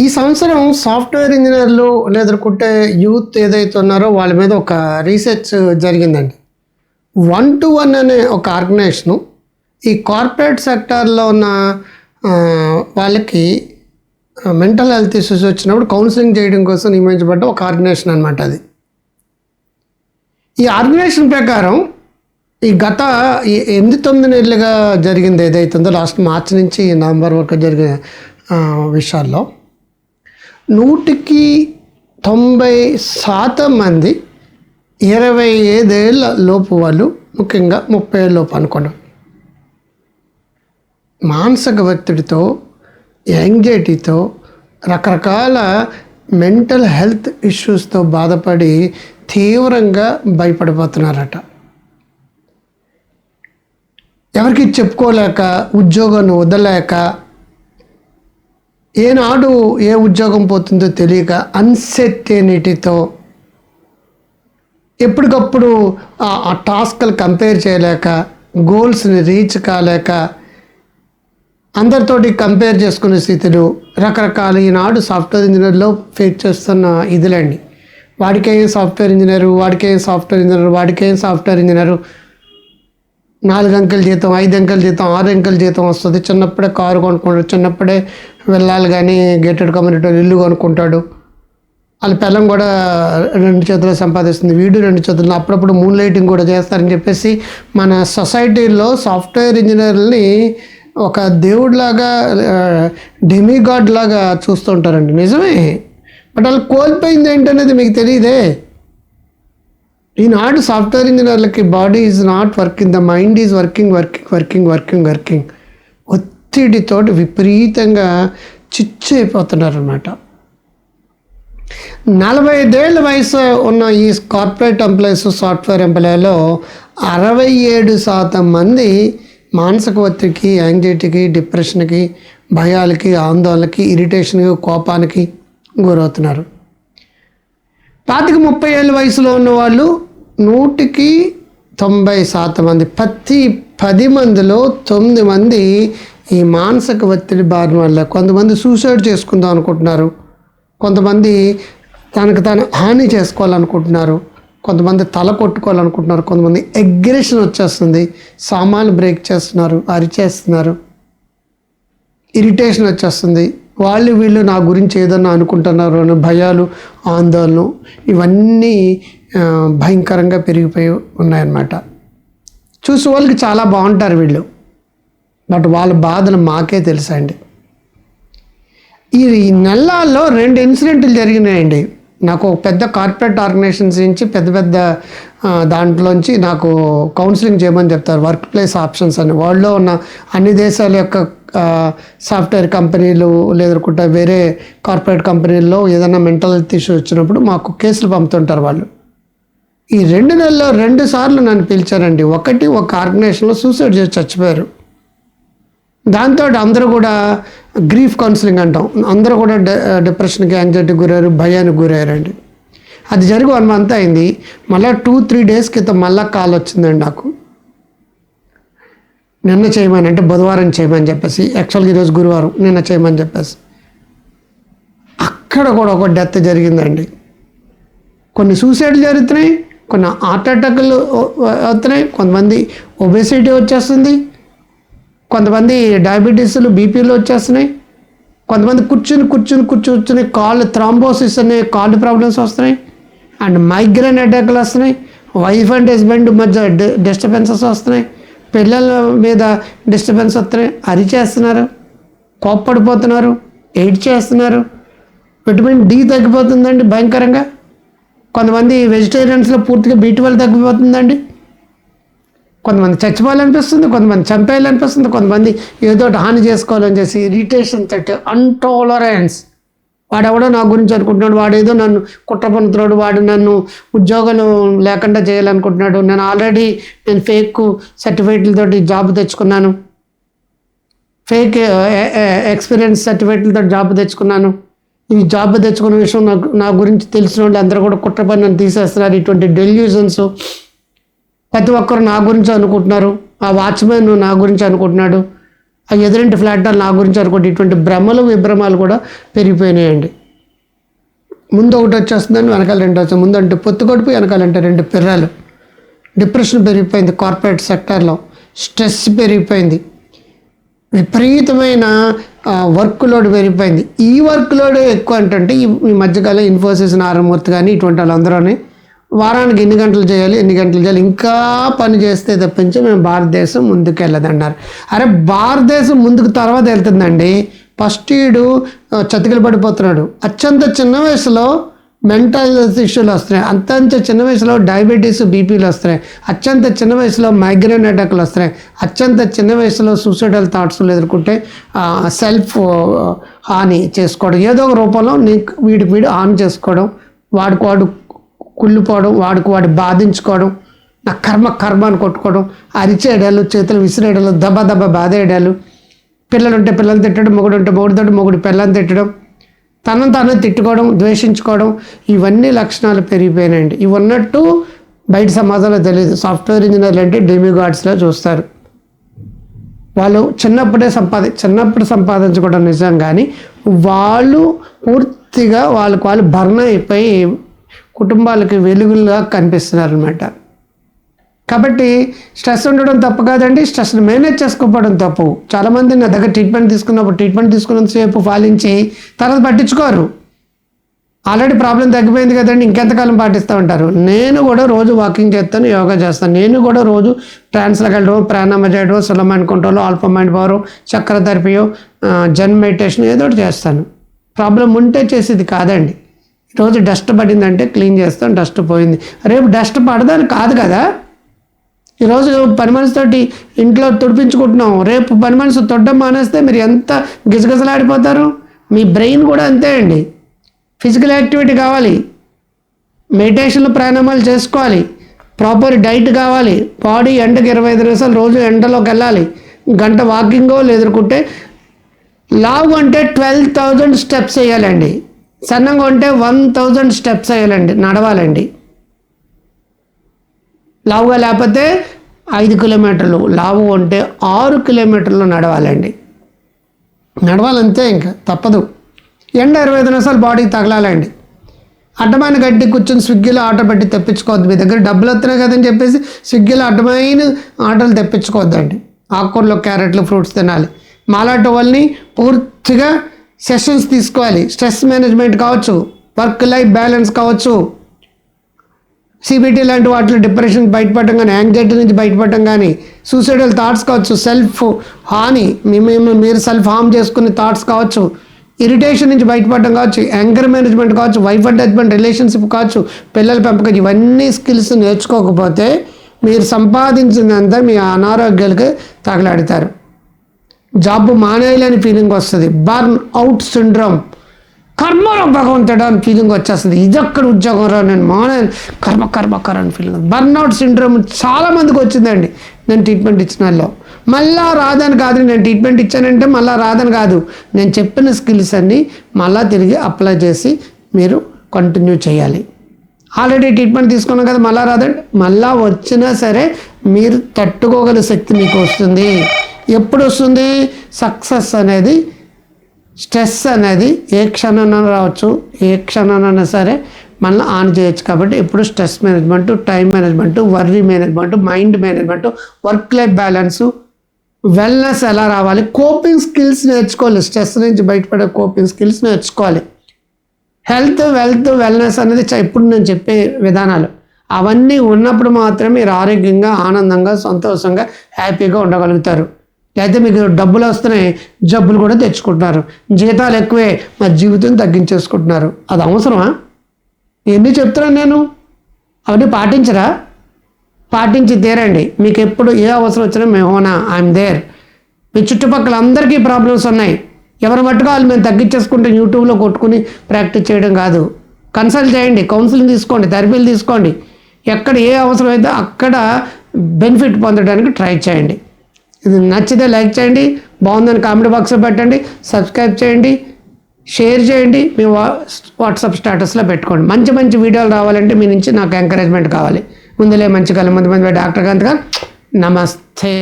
ఈ సంవత్సరం సాఫ్ట్వేర్ ఇంజనీర్లు లేదనుకుంటే యూత్ ఏదైతే ఉన్నారో వాళ్ళ మీద ఒక రీసెర్చ్ జరిగిందండి. వన్ టు వన్ అనే ఒక ఆర్గనైజేషను ఈ కార్పొరేట్ సెక్టార్లో ఉన్న వాళ్ళకి మెంటల్ హెల్త్ ఇష్యూస్ వచ్చినప్పుడు కౌన్సిలింగ్ చేయడం కోసం నియమించబడ్డ ఒక ఆర్గనైజేషన్ అనమాట అది. ఈ ఆర్గనైజేషన్ ప్రకారం ఈ గత ఎనిమిది తొమ్మిది నెలలుగా జరిగింది ఏదైతుందో ఉందో లాస్ట్ మార్చి నుంచి నవంబర్ వరకు జరిగిన విషయాల్లో నూటికి తొంభై శాతం మంది ఇరవై ఐదేళ్ళ లోపు వాళ్ళు ముఖ్యంగా ముప్పై ఏళ్ళ లోపు అనుకోండి. మానసిక ఒత్తిడితో యాంగ్జైటీతో రకరకాల మెంటల్ హెల్త్ ఇష్యూస్తో బాధపడి తీవ్రంగా భయపడిపోతున్నారట. ఎవరికి చెప్పుకోలేక ఉద్యోగాన్ని వదలలేక ఏనాడు ఏ ఉద్యోగం పోతుందో తెలియక అన్సెర్టెనిటీతో ఎప్పటికప్పుడు ఆ- టాస్క్లు కంపేర్ చేయలేక గోల్స్ని రీచ్ కాలేక అందరితోటి కంపేర్ చేసుకునే స్థితిలో రకరకాల ఈనాడు సాఫ్ట్వేర్ ఇంజనీర్లో ఫేస్ చేస్తున్న ఇదిలండి. వాడికేం సాఫ్ట్వేర్ ఇంజనీరు వాడికేం సాఫ్ట్వేర్ ఇంజనీర్ వాడికేం సాఫ్ట్వేర్ ఇంజనీరు నాలుగు అంకెల జీతం ఐదు అంకెల జీతం ఆరు అంకెల జీతం వస్తుంది. చిన్నప్పుడే కారు కొనుక్కుంటారు చిన్నప్పుడే వెళ్ళాలి కానీ గేటెడ్ కమ్యూనిటీ ఇల్లు కొనుక్కుంటాడు. వాళ్ళ పిల్లం కూడా రెండు చేతులు సంపాదిస్తుంది. వీడు రెండు చేతులు. అప్పుడప్పుడు మూన్ లైటింగ్ కూడా చేస్తారని చెప్పేసి మన సొసైటీలో సాఫ్ట్వేర్ ఇంజనీర్ని ఒక దేవుడిలాగా డెమిగాడ్ లాగా చూస్తుంటారండి నిజమే. బట్ వాళ్ళు కోల్పోయింది ఏంటనేది మీకు తెలియదే. ఈనాడు software ఇంజనీర్లకి body is not working the mind is working working working working working ఒత్తిడితో విపరీతంగా చిచ్చు అనమాట నలభై ఐదేళ్ళ వయసు ఉన్న ఈ కార్పొరేట్ ఎంప్లాయీస్ సాఫ్ట్వేర్ ఎంప్లాయీలో అరవై ఏడు శాతం మంది మానసిక ఒత్తిడికి యాంగ్జైటీకి డిప్రెషన్కి భయాలకి ఆందోళనకి ఇరిటేషన్కి కోపానికి గురవుతున్నారు. పాతిక ముప్పై ఏళ్ళ వయసులో ఉన్న వాళ్ళు నూటికి తొంభై శాతం మంది ప్రతి పది మందిలో తొమ్మిది మంది ఈ మానసిక ఒత్తిడి బారిన వల్ల కొంతమంది సూసైడ్ చేసుకుందాం అనుకుంటున్నారు. కొంతమంది తనకు తాను హాని చేసుకోవాలనుకుంటున్నారు. కొంతమంది తల కొట్టుకోవాలనుకుంటున్నారు. కొంతమంది అగ్రెషన్ వచ్చేస్తుంది. సామాన్లు బ్రేక్ చేస్తున్నారు అరిచేస్తున్నారు. ఇరిటేషన్ వచ్చేస్తుంది. వాళ్ళు వీళ్ళు నా గురించి ఏదన్నా అనుకుంటున్నారు అని భయాలు ఆందోళనలు ఇవన్నీ భయంకరంగా పెరిగిపోయి ఉన్నాయన్నమాట. చూసే వాళ్ళకి చాలా బాగుంటారు వీళ్ళు. బట్ వాళ్ళ బాధలు మాకే తెలుసండి. ఈ ఈ నెలల్లో రెండు ఇన్సిడెంట్లు జరిగినాయండి. నాకు పెద్ద కార్పొరేట్ ఆర్గనైజేషన్స్ నుంచి పెద్ద పెద్ద దాంట్లోంచి నాకు కౌన్సిలింగ్ చేయమని చెప్తారు. వర్క్ ప్లేస్ ఆప్షన్స్ అని. వరల్డ్లో ఉన్న అన్ని దేశాల యొక్క సాఫ్ట్వేర్ కంపెనీలు లేదనుకుంటే వేరే కార్పొరేట్ కంపెనీల్లో ఏదైనా మెంటల్ హెల్త్ ఇష్యూ వచ్చినప్పుడు మాకు కేసులు పంపుతుంటారు వాళ్ళు. ఈ రెండు నెలల్లో రెండు సార్లు నన్ను పిలిచారండి. ఒకటి ఒక ఆర్గనైజేషన్లో సూసైడ్ చేసి చచ్చిపోయారు. దాంతో అందరూ కూడా గ్రీఫ్ కౌన్సిలింగ్ అంటాం. అందరూ కూడా డె డిప్రెషన్కి యాంగ్జైటీకి గురయ్యారు భయానికి గురయ్యారండి. అది జరిగి వన్ మంత్ అయింది. మళ్ళీ టూ త్రీ డేస్ క్రితం మళ్ళీ కాల్ వచ్చిందండి నాకు. నిన్న చేయమని అంటే బుధవారం చేయమని చెప్పేసి యాక్చువల్గా ఈరోజు గురువారం నిన్న చేయమని చెప్పేసి. అక్కడ కూడా ఒక డెత్ జరిగిందండి. కొన్ని సూసైడ్లు జరుగుతున్నాయి కొన్ని హార్ట్ అటాక్లు అవుతున్నాయి కొంతమంది ఒబెసిటీ వచ్చేస్తుంది కొంతమంది డయాబెటీస్లు బీపీలు వచ్చేస్తున్నాయి. కొంతమంది కూర్చుని కూర్చుని కూర్చుని కాళ్ళు థ్రాంబోసిస్ అనే కాళ్ళు ప్రాబ్లమ్స్ వస్తున్నాయి. అండ్ మైగ్రేన్ అటాక్లు వస్తున్నాయి. వైఫ్ అండ్ హస్బెండ్ మధ్య డిస్టర్బెన్సెస్ వస్తున్నాయి. పిల్లల మీద డిస్టర్బెన్స్ వస్తున్నాయి. అరిచేస్తున్నారు. కోప్పడిపోతున్నారు. ఎయిడ్ చేస్తున్నారు విటమిన్ డి తగ్గిపోతుందండి భయంకరంగా. కొంతమంది వెజిటేరియన్స్లో పూర్తిగా బీటువల్ తగ్గిపోతుందండి. కొంతమంది చచ్చిపోవాలనిపిస్తుంది కొంతమంది చంపేయాలనిపిస్తుంది కొంతమంది ఏదో ఒకటి హాని చేసుకోవాలని చేసి ఇరిటేషన్ తట్టి అన్టాలరెన్స్ వాడెవడో నా గురించి అనుకుంటున్నాడు వాడేదో నన్ను కుట్ర పొందుతున్నాడు వాడు నన్ను ఉద్యోగాలు లేకుండా చేయాలనుకుంటున్నాడు నేను ఆల్రెడీ నేను ఫేక్ సర్టిఫికేట్లతోటి జాబ్ తెచ్చుకున్నాను. ఫేక్ ఎక్స్పీరియన్స్ సర్టిఫికేట్లతో జాబ్ తెచ్చుకున్నాను. ఈ జాబ్ తెచ్చుకున్న విషయం నాకు నా గురించి తెలిసిన వాళ్ళు అందరూ కూడా కుట్ర పని నన్ను తీసేస్తున్నారు. ఇటువంటి డెల్యూజన్స్ ప్రతి ఒక్కరు నా గురించి అనుకుంటున్నారు. ఆ వాచ్మెన్ నా గురించి అనుకుంటున్నాడు. ఆ ఎదురింటి ఫ్లాట్ నా గురించి అనుకోండి ఇటువంటి భ్రమలు విభ్రమాలు కూడా పెరిగిపోయినాయండి. ముందు ఒకటి వచ్చేస్తుందని వెనకాల రెండు వస్తుంది ముందు అంటే పొత్తు కడుపు వెనకాలంటే రెండు పిర్రాలు. డిప్రెషన్ పెరిగిపోయింది కార్పొరేట్ సెక్టార్లో. స్ట్రెస్ పెరిగిపోయింది. విపరీతమైన వర్క్ లోడ్ పెరిగిపోయింది. ఈ వర్క్ లోడ్ ఎక్కువ అంటే ఈ ఈ మధ్యకాలం ఇన్ఫోసిస్ నారాయణమూర్తి కానీ ఇటువంటి వాళ్ళందరూనే వారానికి ఎన్ని గంటలు చేయాలి ఎన్ని గంటలు చేయాలి ఇంకా పని చేస్తే తప్పించి మేము భారతదేశం ముందుకు వెళ్ళదంటారు అరే భారతదేశం ముందుకు తర్వాత వెళ్తుందండి. ఫస్ట్ ఈడు చతికిలు పడిపోతున్నాడు. అత్యంత చిన్న వయసులో మెంటల్ ఇష్యూలు వస్తున్నాయి. అంతంత చిన్న వయసులో డయాబెటీస్ బీపీలు వస్తున్నాయి. అత్యంత చిన్న వయసులో మైగ్రేన్ అటాక్లు వస్తున్నాయి. అత్యంత చిన్న వయసులో సూసైడల్ థాట్స్లు ఎదుర్కొంటే సెల్ఫ్ హాని చేసుకోవడం. ఏదో ఒక రూపంలో నీకు వీడికి వీడు హాని చేసుకోవడం వాడుకు వాడు కుళ్ళిపోవడం వాడికి వాడు బాధించుకోవడం నా కర్మ కర్మ అని కొట్టుకోవడం అరిచేయడాలు చేతులు విసిరేయడాలు దెబ్బ దెబ్బ బాధేయడాలు. పిల్లలు ఉంటే పిల్లలు తిట్టడం మొగుడు ఉంటే మొగుడు తోటి మొగుడు పిల్లలు తిట్టడం తనను తాను తిట్టుకోవడం ద్వేషించుకోవడం ఇవన్నీ లక్షణాలు పెరిగిపోయినాయండి. ఇవి ఉన్నట్టు బయట సమాజంలో తెలియదు. సాఫ్ట్వేర్ ఇంజనీర్లు అంటే డెమిగాడ్స్లో చూస్తారు. వాళ్ళు చిన్నప్పుడే సంపాది చిన్నప్పుడు సంపాదించుకోవడం నిజం కానీ వాళ్ళు పూర్తిగా వాళ్ళకు వాళ్ళు భర్ణ అయిపోయి కుటుంబాలకి వెలుగులుగా కనిపిస్తున్నారు అనమాట కాబట్టి స్ట్రెస్ ఉండడం తప్పు కాదండి స్ట్రెస్ని మేనేజ్ చేసుకోకపోవడం తప్పు. చాలామంది నా దగ్గర ట్రీట్మెంట్ తీసుకున్నప్పుడు ట్రీట్మెంట్ తీసుకున్నంతసేపు పాలించి తర్వాత పట్టించుకోరు. ఆల్రెడీ ప్రాబ్లం తగ్గిపోయింది కదండి ఇంకెంతకాలం పాటిస్తూ ఉంటారు. నేను కూడా రోజు వాకింగ్ చేస్తాను యోగా చేస్తాను. నేను కూడా రోజు ట్రాన్స్లోకి వెళ్ళడం ప్రాణామ చేయడం సులభమైన control alpha mind power chakra థెరపీయో Jan meditation ఏదో ఒకటి చేస్తాను. ప్రాబ్లం ఉంటే చేసేది కాదండి. రోజు డస్ట్ పడిందంటే క్లీన్ చేస్తాం డస్ట్ పోయింది. రేపు డస్ట్ పడదని కాదు కదా? ఈరోజు పని మనిషితోటి ఇంట్లో తుడిపించుకుంటున్నాం. రేపు పని మనిషి తొడ్డం మానేస్తే మీరు ఎంత గిజగిజలాడిపోతారు మీ బ్రెయిన్ కూడా అంతే అండి. ఫిజికల్ యాక్టివిటీ కావాలి. మెడిటేషన్లు ప్రాణామాలు చేసుకోవాలి. ప్రాపర్ డైట్ కావాలి. బాడీ ఎండకి ఇరవై ఐదు నిమిషాలు రోజు ఎండలోకి వెళ్ళాలి. గంట వాకింగో లేదుకుంటే లావు అంటే ట్వెల్వ్ థౌజండ్ స్టెప్స్ వేయాలండి. సన్నంగా ఉంటే వన్ థౌజండ్ స్టెప్స్ వేయాలండి నడవాలండి. లావుగా లేకపోతే ఐదు కిలోమీటర్లు లావు ఉంటే ఆరు కిలోమీటర్లు నడవాలండి. నడవాలంతే ఇంకా తప్పదు. ఎండ ఇరవై ఐదు నిమిషాలు బాడీకి తగలాలండి. అడ్డమైన గడ్డి కూర్చొని స్విగ్గీలో ఆటో పెట్టి తెప్పించుకోవద్దు. మీ దగ్గర డబ్బులు వస్తున్నాయి కదని చెప్పేసి స్విగ్గీలో అడ్డమైన ఆటోలు తెప్పించుకోవద్దండి. ఆకుకూరలు క్యారెట్లు ఫ్రూట్స్ తినాలి. మాలాటో వాళ్ళని పూర్తిగా సెషన్స్ తీసుకోవాలి. స్ట్రెస్ మేనేజ్మెంట్ కావచ్చు. వర్క్ లైఫ్ బ్యాలెన్స్ కావచ్చు. సిబిటీ లాంటి వాటిలో డిప్రెషన్ బయటపడటం కానీ యాంగ్జైటీ నుంచి బయటపడటం కానీ సూసైడల్ థాట్స్ కావచ్చు సెల్ఫ్ హాని మేము మీరు సెల్ఫ్ హార్మ్ చేసుకునే థాట్స్ కావచ్చు ఇరిటేషన్ నుంచి బయటపడడం కావచ్చు యాంగర్ మేనేజ్మెంట్ కావచ్చు వైఫ్ అండ్ హస్బెండ్ రిలేషన్షిప్ కావచ్చు పిల్లల పెంపకం ఇవన్నీ స్కిల్స్ నేర్చుకోకపోతే మీరు సంపాదించినంత మీ అనారోగ్యాలకు తగలాడతారు. జాబ్ మానేయాలని ఫీలింగ్ వస్తుంది. బర్న్ అవుట్ సిండ్రోమ్ కర్మలో భగవంతుడు అని ఫీలింగ్ వచ్చేస్తుంది. ఇది అక్కడ ఉద్యోగం రా నేను మానే కర్మ కర్మ అని ఫీలింగ్ బర్న్అవుట్ సిండ్రోమ్ చాలా మందికి వచ్చిందండి. నేను ట్రీట్మెంట్ ఇచ్చిన వాళ్ళు. మళ్ళా రాదని కాదు నేను ట్రీట్మెంట్ ఇచ్చానంటే మళ్ళీ రాదని కాదు. నేను చెప్పిన స్కిల్స్ అన్నీ మళ్ళీ తిరిగి అప్లై చేసి మీరు కంటిన్యూ చేయాలి. ఆల్రెడీ ట్రీట్మెంట్ తీసుకున్నాం కదా మళ్ళీ రాదండి. మళ్ళా వచ్చినా సరే మీరు తట్టుకోగల శక్తి మీకు వస్తుంది. ఎప్పుడు వస్తుంది సక్సెస్ అనేది స్ట్రెస్ అనేది ఏ క్షణంలో రావచ్చు. ఏ క్షణానైనా సరే మళ్ళీ ఆన్ చేయొచ్చు. కాబట్టి ఎప్పుడు stress management time management worry management mind management work life balance wellness ఎలా రావాలి? కోపింగ్ స్కిల్స్ నేర్చుకోవాలి. స్ట్రెస్ నుంచి బయటపడే కోపింగ్ స్కిల్స్ నేర్చుకోవాలి. హెల్త్ వెల్త్ వెల్నెస్ అనేది ఇప్పుడు నేను చెప్పే విధానాలు. అవన్నీ ఉన్నప్పుడు మాత్రమే మీరు ఆరోగ్యంగా ఆనందంగా సంతోషంగా హ్యాపీగా ఉండగలుగుతారు. లేకపోతే మీకు డబ్బులు వస్తున్నాయి జబ్బులు కూడా తెచ్చుకుంటున్నారు. జీతాలు ఎక్కువే మా జీవితం తగ్గించేసుకుంటున్నారు. అది అవసరమా? ఎన్ని చెప్తున్నాను నేను? అవన్నీ పాటించరా? పాటించి తీరండి. మీకు ఎప్పుడు ఏ అవసరం వచ్చినా మేము హోనా ఐఎమ్ దేర్ మీ చుట్టుపక్కల అందరికీ ప్రాబ్లమ్స్ ఉన్నాయి. ఎవరు మట్టుకు వాళ్ళు మేము తగ్గించేసుకుంటే యూట్యూబ్లో కొట్టుకుని ప్రాక్టీస్ చేయడం కాదు. కన్సల్ట్ చేయండి. కౌన్సిలింగ్ తీసుకోండి. థెరపీలు తీసుకోండి. ఎక్కడ ఏ అవసరం అయితే అక్కడ బెనిఫిట్ పొందడానికి ట్రై చేయండి. ఇది నచ్చితే లైక్ చేయండి బాగుందని కామెంట్ బాక్స్లో పెట్టండి సబ్స్క్రైబ్ చేయండి షేర్ చేయండి మీ వాట్సాప్ స్టేటస్లో పెట్టుకోండి. మంచి మంచి వీడియోలు రావాలంటే మీ నుంచి నాకు ఎంకరేజ్మెంట్ కావాలి. ముందులే మంచి కల ముందు మంది డాక్టర్ గంతగా నమస్తే.